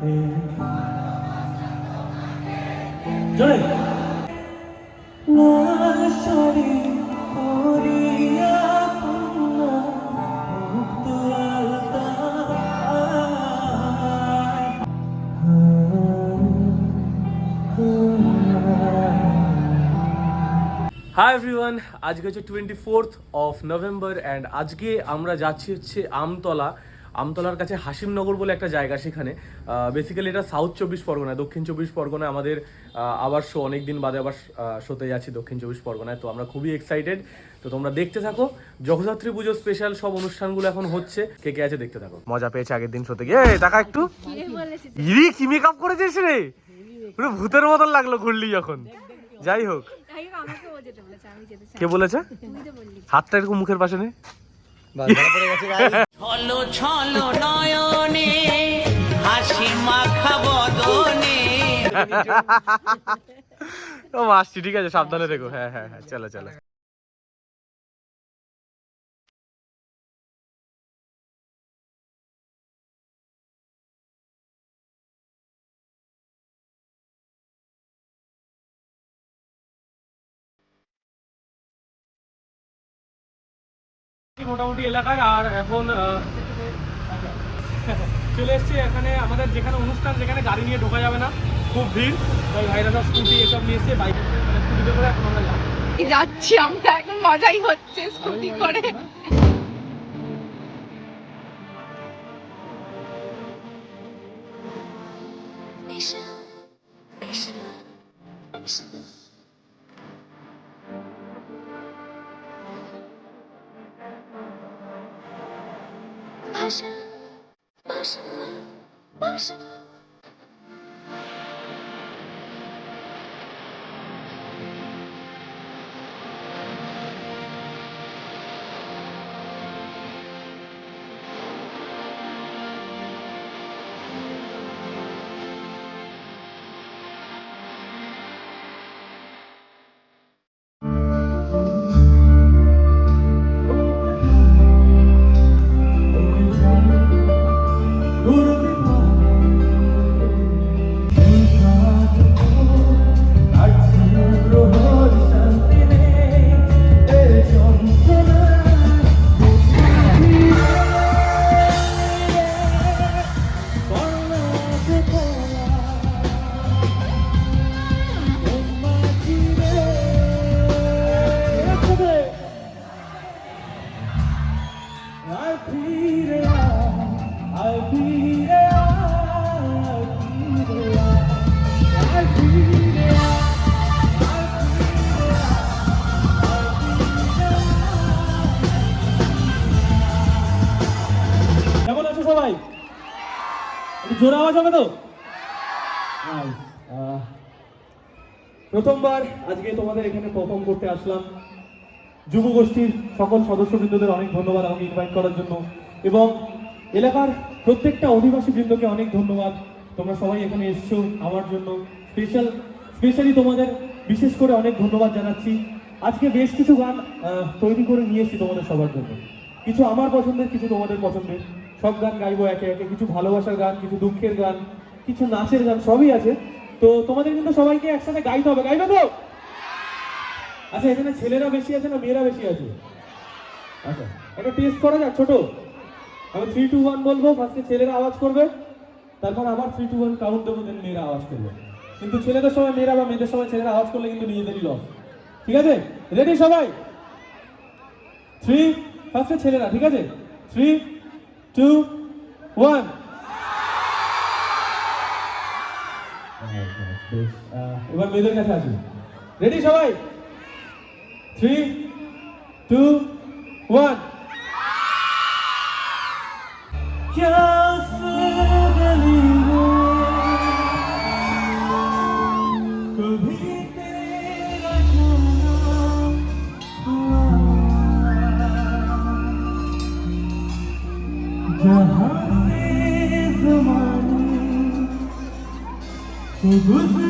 High everyone আজকে হচ্ছে twenty fourth of November and আজকে আমরা যাচ্ছি হচ্ছে আমতলা আমতলার কাছে হাসিমনগর বলে একটা জায়গা সেখানে। বেসিক্যালি এটা সাউথ চব্বিশ পরগনায় দক্ষিণ চব্বিশ পরগনায় আমাদের আবার শো অনেক দিন বাদে আবার শোতে যাচ্ছি দক্ষিণ চব্বিশ পরগনায়। তো আমরা খুবই এক্সাইটেড তো তোমরা দেখতে থাকো। জগদ্ধাত্রী পুজো স্পেশাল সব অনুষ্ঠানগুলো এখন হচ্ছে। কে কে আছে দেখতে থাকো। মজা পেয়েছে আগের দিন শোতে গিয়ে এই, দেখা একটু। ইরি কি মেকআপ করেছিস রে? পুরো ভূতের মতন লাগল ঘুরলি যখন। যাই হোক। আগে আমাকে ও যেতে বলেছে আমি যেতে চাই। কে বলেছে? তুই তো বললি। হাতটা এরকম মুখের পাশে নে। ছলো ছলো নয়নে হাসি মাখা বদনে। ও আসছি ঠিক আছে সাবধানে দেখো। হ্যাঁ হ্যাঁ হ্যাঁ চলো চলো। মোটামুটি এলাকায় আর এখন চলে এসছি এখানে আমাদের যেখানে অনুষ্ঠান, যেখানে গাড়ি নিয়ে ঢোকা যাবে না, খুব ভিড়। তাই ভাইরা সব স্কুটি এসব নিয়ে এসছে বাইক স্কুটিতে করে এখন আমরা যাচ্ছি আমরা এখন মজাই হচ্ছে স্কুটি করে। আর হবে তো? প্রথমবার আজকে তোমাদের এখানে পারফর্ম করতে আসলাম। যুব গোষ্ঠীর সকল সদস্যবৃন্দদের অনেক ধন্যবাদ আমাকে ইনভাইট করার জন্য। এবং এলাকার প্রত্যেকটা অধিবাসী বৃন্দকে অনেক ধন্যবাদ। তোমরা সবাই এখানে এসছো আমার জন্য। স্পেশাল স্পেশালি তোমাদের বিশেষ করে অনেক ধন্যবাদ জানাচ্ছি। আজকে বেশ কিছু গান তৈরি করে নিয়ে তোমাদের সবার জন্য। কিছু আমার পছন্দের, কিছু তোমাদের পছন্দের। সব গান গাইবো একে একে। কিছু ভালোবাসার গান, কিছু দুঃখের গান, কিছু নাচের গান, সবই আছে। তো তোমাদের কিন্তু সবাইকে একসাথে গাইতে হবে। গাইবে তো? আচ্ছা এখানে ছেলেরা বেশি আছে না মেয়েরা বেশি আছে? আচ্ছা একটা টেস্ট করা যাক, ছোট। আমি থ্রি টু ওয়ান বলব। ফার্স্টে ছেলেরা আওয়াজ করবে। তারপর আবার থ্রি টু ওয়ান কাউন্ট দেবো দেন মেয়েরা আওয়াজ করবে। কিন্তু ছেলেদের সময় মেয়েরা বা মেয়েদের সময় ছেলেরা আওয়াজ করলে কিন্তু নিজেদেরই লস ঠিক আছে? রেডি সবাই? থ্রি ফার্স্টে ছেলেরা, ঠিক আছে? থ্রি টু ওয়ান এবার মেয়েদের কাছে আসি রেডি সবাই থ্রি টু ওয়ান क्या good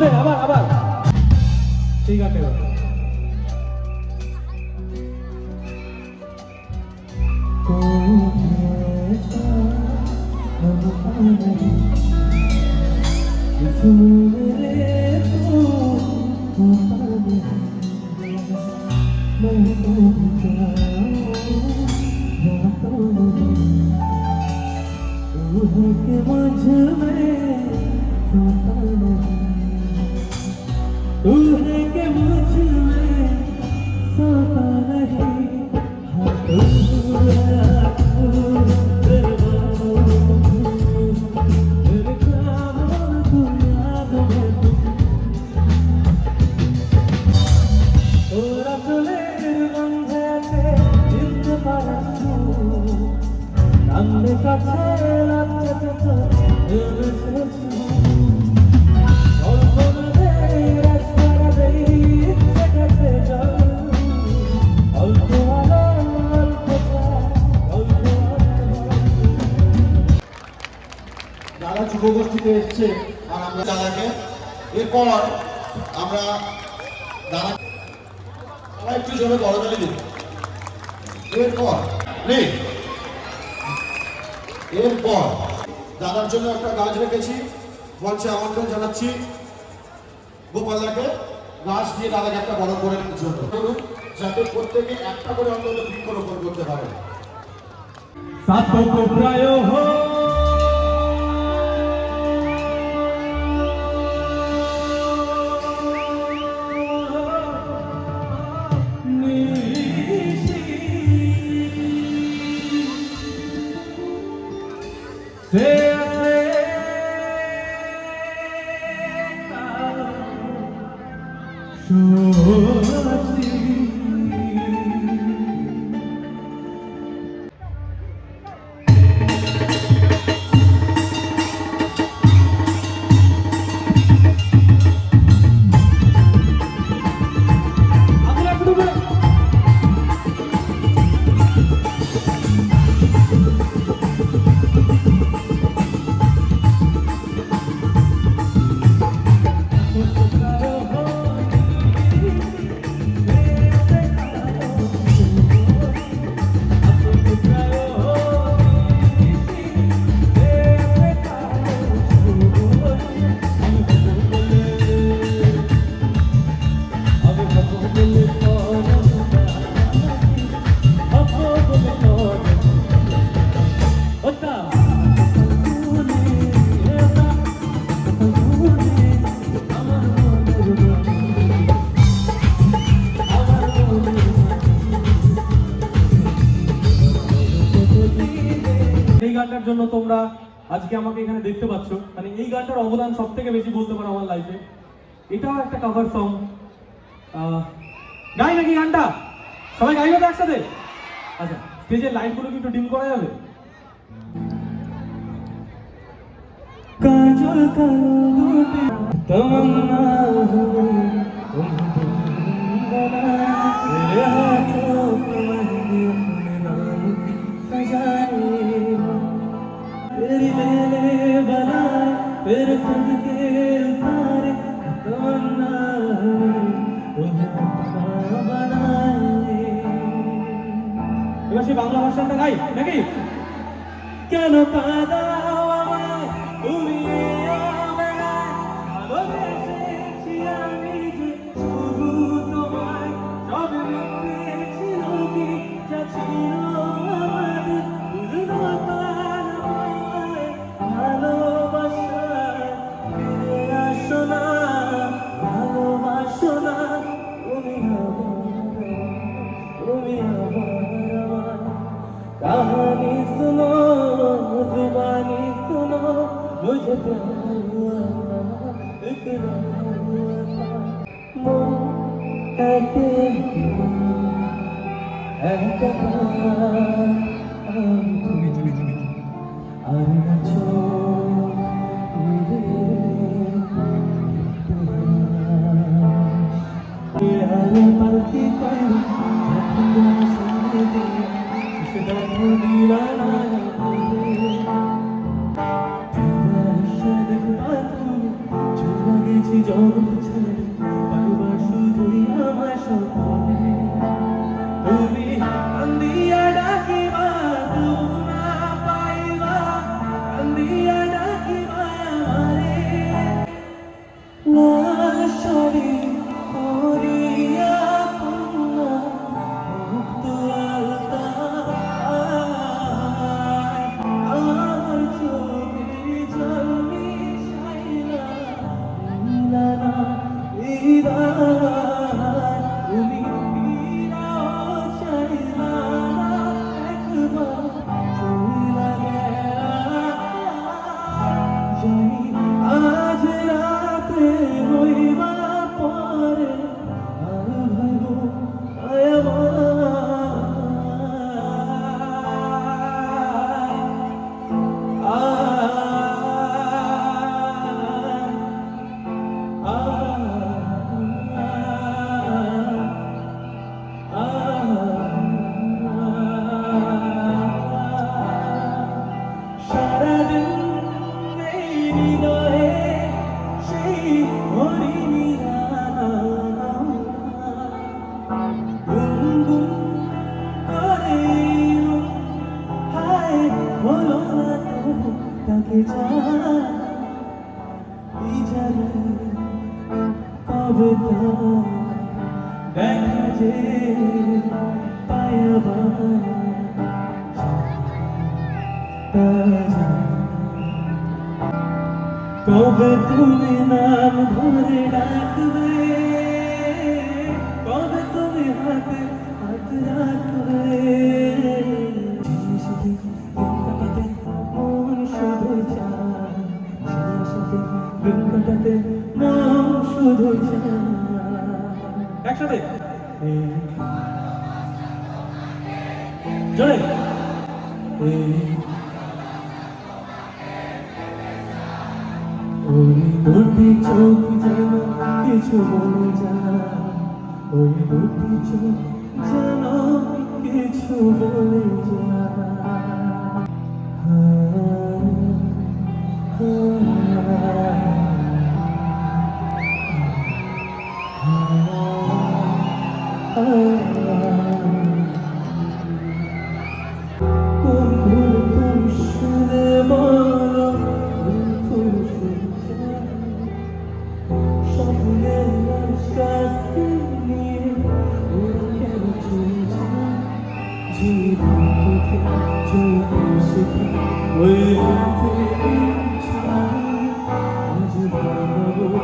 জোরে আবার আবার। ঠিক আছে Thank मुझ Ooh. একটু গাছ রেখেছি। মঞ্চে আমন্ত্রণ জানাচ্ছি। গোপালদাকে গাছ দিয়ে একটা বড় করে জন্য। একটা করে অন্তত বৃক্ষরোপণ করতে পারে। অবদান সব থেকে বেশি বলতে পারো আমার লাইফে এটাও একটা কভার সং গাই নাকি গানটা সবাই গাইবে তো একসাথে আচ্ছা স্টেজের লাইনগুলো কি একটু ডিম করা যাবে কাজল কালো তমন্না तुम बना तेरे हाथों पे pero porque el padre এবার সে বাংলা ভাষাটা গাই, নাকি? কেন কাদাও আমায় শুধু তোমায়, সব যা ছিল। 아름다운 아름다운 যে পায়াবা কবে তুমি নাম ধরে ডাকবে কবে তুমি হাতে হাত রাখবে সাথে কাটাতে মন শুধু চায় সাথে দিন কাটাতে মন শুধু চায় একসাথে জোরে ওই দুটি চোখ যেন কিছু বলে যায় ওই দুটি চোখ যেন কিছু বলে যায় কোন ভুল তুমি শুনে বলো ভুল তুমি শুনছে স্বপ্নের 바라보고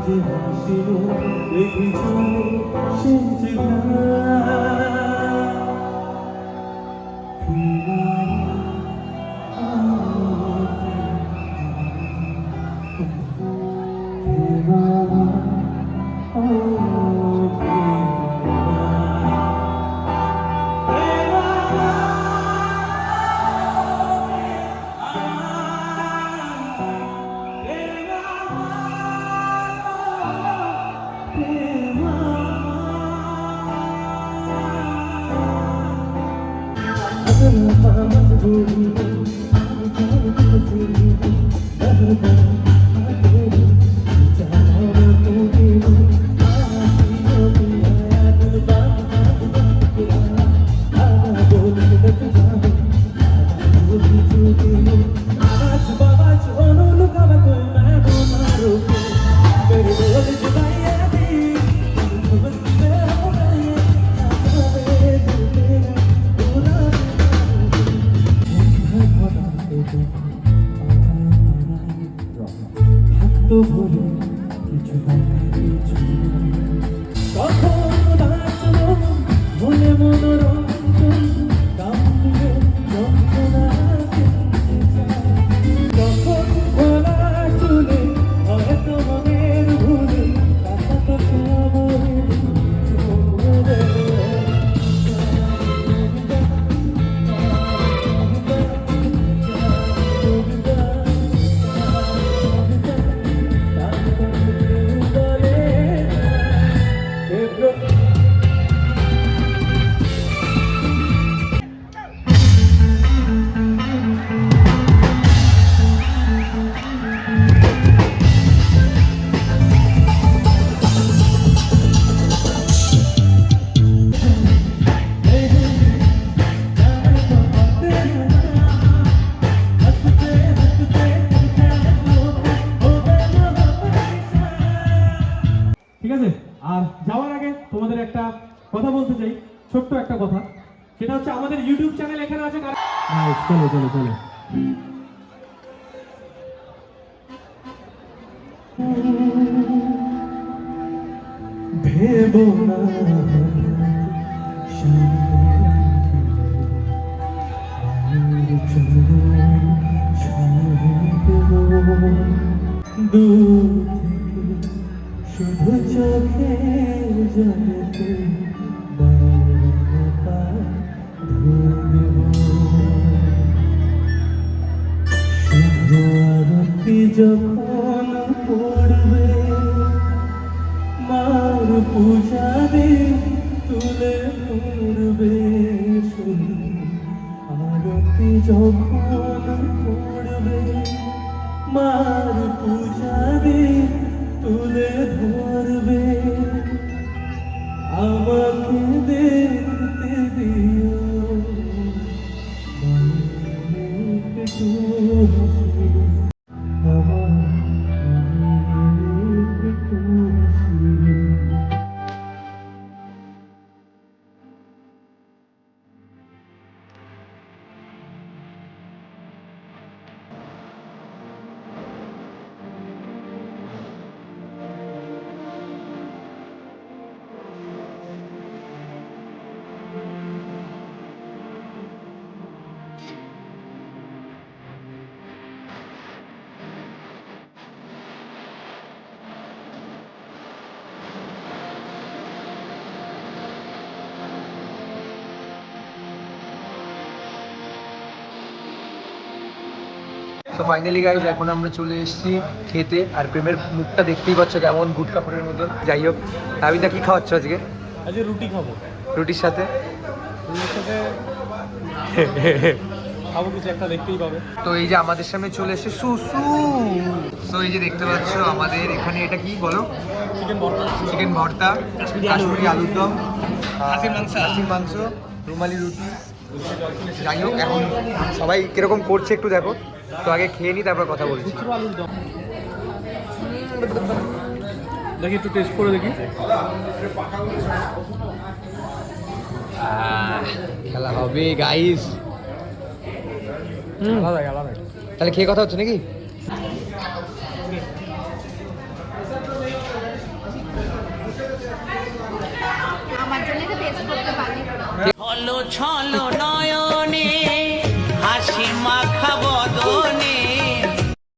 교제하시고 내게 주신 증가 그날 জীবন তো ভুলে কিছু কিছু আমাদের ইউটিউব চ্যানেল এখানে আছে Nice, চলো চলো চলো। শুধু চোখে জলতে মার পূজা। তো ফাইনালি গাইজ এখন আমরা চলে এসেছি খেতে। আর প্রেমের মুখটা দেখতেই পাচ্ছ কেমন গুড কাপড়ের মতো। যাই হোক আবিদা কি খাওয়াচ্ছ আজকে? আজকে রুটি খাব। রুটির সাথে? সাথে খাব কিছু একটা দেখতেই পাবে। তো এই যে আমাদের সামনে চলে এসেছে সুসু। তো এই যে দেখতে পাচ্ছ আমাদের এখানে এটা কি বলো? চিকেন বর্তা চিকেন ভর্তা কাশ্মীরি আলুর দম। খাসির মাংস রুমালি রুটি। যাই হোক এখন সবাই কীরকম করছে একটু দেখো। তো আগে খেয়ে নি তারপর কথা বলছি। দেখি একটু টেস্ট করে দেখি। খেলা হবে গাইস আলাদা আলাদা তাহলে খেয়ে কথা হচ্ছে নাকি? আমার জন্য এটা টেস্ট করতে পারি হলো ছলো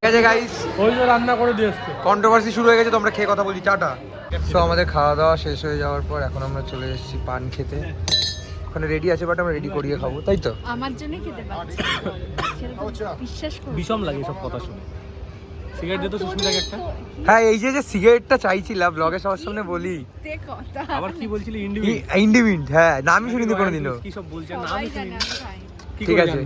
আছে গাইস ওই যে রান্না করে দিয়ে কন্ট্রোভার্সি শুরু হয়ে গেছে তোমরা খেয়ে কথা বলছি টাটা। তো আমাদের খাওয়া দাওয়া শেষ হয়ে যাওয়ার পর এখন আমরা চলে এসেছি পান খেতে। ওখানে রেডি আছে বাট আমরা রেডি করিয়ে খাব তাই তো? আমার জন্য খেতে পারছি বিশ্বাস করো। বিষম লাগে সব কথা শুনে। সিগারেট দিতে সুস্মিতাকে একটা হ্যাঁ এই যে যে সিগারেটটা চাইছিলাম ব্লগে সবার সামনে বলি। আবার কি বলছিলি ইন্ডিভিজুয়াল ইন্ডিমিন্ট হ্যাঁ নামই শুনিনি কোনোদিনও। কি সব নাম ঠিক আছে।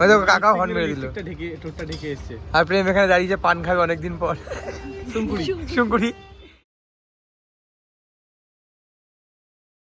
হয়তো কাকা হর্ন মেরে দিল। ঢেকে ঠোঁটটা ঢেকে এসছে। আর প্রেম এখানে দাঁড়িয়ে পান খাবে অনেকদিন পর। সুমকুড়ি শুঙ্কুড়ি